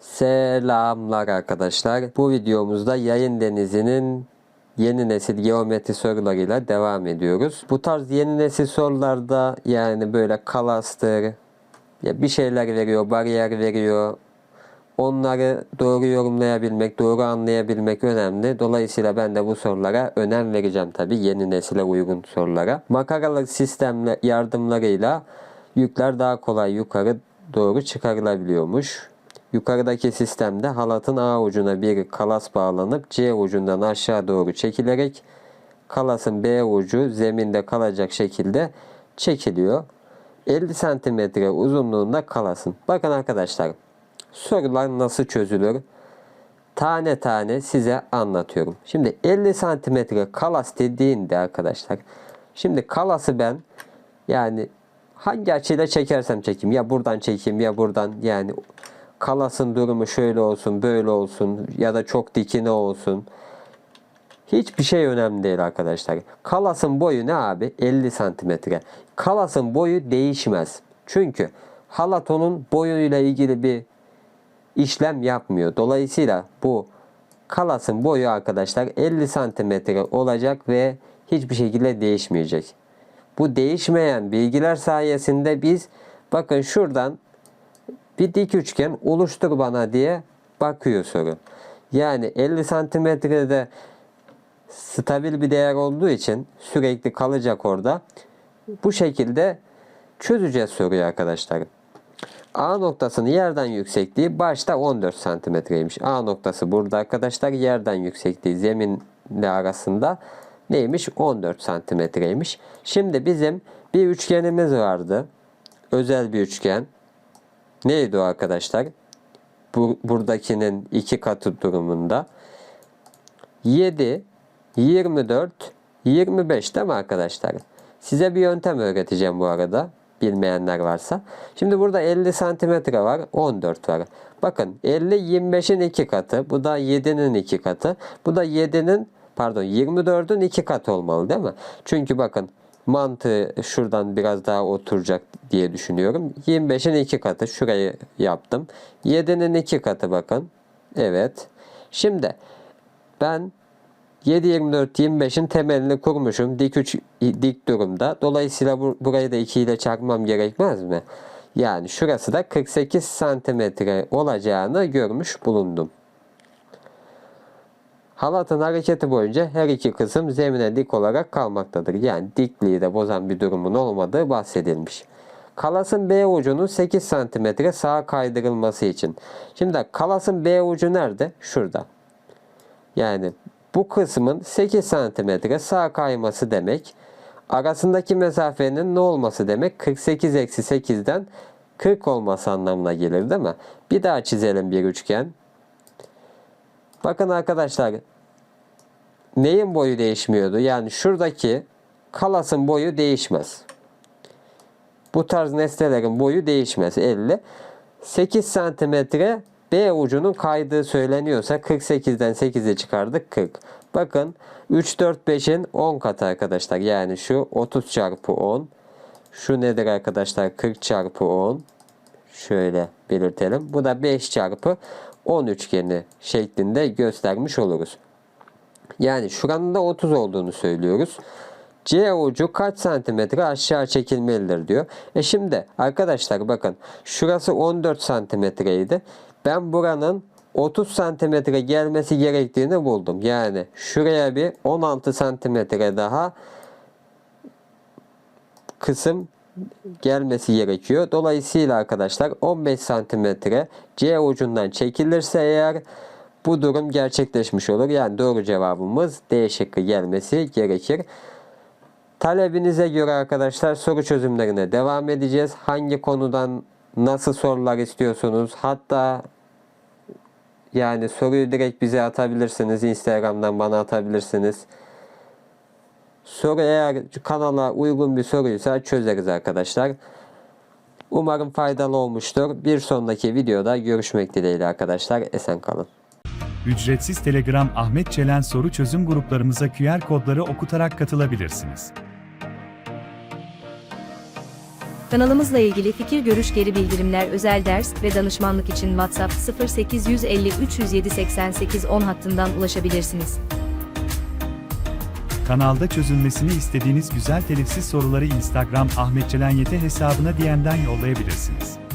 Selamlar arkadaşlar. Bu videomuzda yayın denizinin yeni nesil geometri sorularıyla devam ediyoruz. Bu tarz yeni nesil sorularda yani böyle kalastır, ya bir şeyler veriyor, bariyer veriyor. Onları doğru yorumlayabilmek, doğru anlayabilmek önemli. Dolayısıyla ben de bu sorulara önem vereceğim tabii yeni nesile uygun sorulara. Makaralı sistemle yardımlarıyla yükler daha kolay yukarı doğru çıkarılabiliyormuş. Yukarıdaki sistemde halatın A ucuna bir kalas bağlanıp C ucundan aşağı doğru çekilerek kalasın B ucu zeminde kalacak şekilde çekiliyor. 50 santimetre uzunluğunda kalasın. Bakın arkadaşlar sorular nasıl çözülür? Tane tane size anlatıyorum. Şimdi 50 santimetre kalas dediğinde arkadaşlar şimdi kalası ben yani hangi açıyla çekersem çekeyim ya buradan çekeyim ya buradan yani kalasın durumu şöyle olsun böyle olsun ya da çok dikine olsun. Hiçbir şey önemli değil arkadaşlar. Kalasın boyu ne abi? 50 santimetre. Kalasın boyu değişmez. Çünkü halat onun boyuyla ilgili bir işlem yapmıyor. Dolayısıyla bu kalasın boyu arkadaşlar 50 santimetre olacak ve hiçbir şekilde değişmeyecek. Bu değişmeyen bilgiler sayesinde biz bakın şuradan bir dik üçgen oluştur bana diye bakıyor soru. Yani 50 santimetrede stabil bir değer olduğu için sürekli kalacak orada. Bu şekilde çözeceğiz soruyu arkadaşlar. A noktasının yerden yüksekliği başta 14 santimetreymiş. A noktası burada arkadaşlar yerden yüksekliği zeminle arasında neymiş? 14 santimetreymiş. Şimdi bizim bir üçgenimiz vardı. Özel bir üçgen. Neydi o arkadaşlar? Bu, buradakinin iki katı durumunda. 7, 24, 25 değil mi arkadaşlar? Size bir yöntem öğreteceğim bu arada. Bilmeyenler varsa. Şimdi burada 50 santimetre var. 14 var. Bakın 50 25'in iki katı. Bu da 7'nin iki katı. Bu da 7'nin pardon 24'ün iki katı olmalı değil mi? Çünkü bakın mantığı şuradan biraz daha oturacak diye düşünüyorum. 25'in iki katı şurayı yaptım. 7'nin iki katı bakın. Evet. Şimdi ben 7 24 25'in temelini kurmuşum. Dik 3 dik durumda. Dolayısıyla bu, burayı da 2 ile çarpmam gerekmez mi? Yani şurası da 48 santimetre olacağını görmüş bulundum. Halatın hareketi boyunca her iki kısım zemine dik olarak kalmaktadır. Yani dikliği de bozan bir durumun olmadığı bahsedilmiş. Kalasın B ucunun 8 cm sağa kaydırılması için. Şimdi kalasın B ucu nerede? Şurada. Yani bu kısmın 8 cm sağa kayması demek. Arasındaki mesafenin ne olması demek? 48 eksi 8'den 40 olması anlamına gelir değil mi? Bir daha çizelim bir üçgen. Bakın arkadaşlar neyin boyu değişmiyordu? Yani şuradaki kalasın boyu değişmez. Bu tarz nesnelerin boyu değişmez 50. 8 santimetre B ucunun kaydığı söyleniyorsa 48'den 8'e çıkardık 40. Bakın 3, 4, 5'in 10 katı arkadaşlar. Yani şu 30 çarpı 10. Şu nedir arkadaşlar? 40 çarpı 10. Şöyle belirtelim. Bu da 5 çarpı 10 üçgeni şeklinde göstermiş oluruz. Yani şuranın da 30 olduğunu söylüyoruz. C ucu kaç santimetre aşağı çekilmelidir diyor. E şimdi arkadaşlar bakın şurası 14 santimetreydi. Ben buranın 30 santimetre gelmesi gerektiğini buldum. Yani şuraya bir 16 santimetre daha kısım gelmesi gerekiyor. Dolayısıyla arkadaşlar 15 santimetre C ucundan çekilirse eğer bu durum gerçekleşmiş olur. Yani doğru cevabımız D şıkkı gelmesi gerekir. Talebinize göre arkadaşlar soru çözümlerine devam edeceğiz. Hangi konudan nasıl sorular istiyorsunuz? Hatta yani soruyu direkt bize atabilirsiniz. Instagram'dan bana atabilirsiniz. Soru eğer kanala uygun bir soruysa çözeriz arkadaşlar. Umarım faydalı olmuştur. Bir sonraki videoda görüşmek dileğiyle arkadaşlar. Esen kalın. Ücretsiz Telegram Ahmet Çelen soru çözüm gruplarımıza QR kodları okutarak katılabilirsiniz. Kanalımızla ilgili fikir görüş geri bildirimler özel ders ve danışmanlık için WhatsApp 0850 307 88 10 hattından ulaşabilirsiniz. Kanalda çözülmesini istediğiniz güzel telifsiz soruları Instagram Ahmet Celen YT hesabına DM'den yollayabilirsiniz.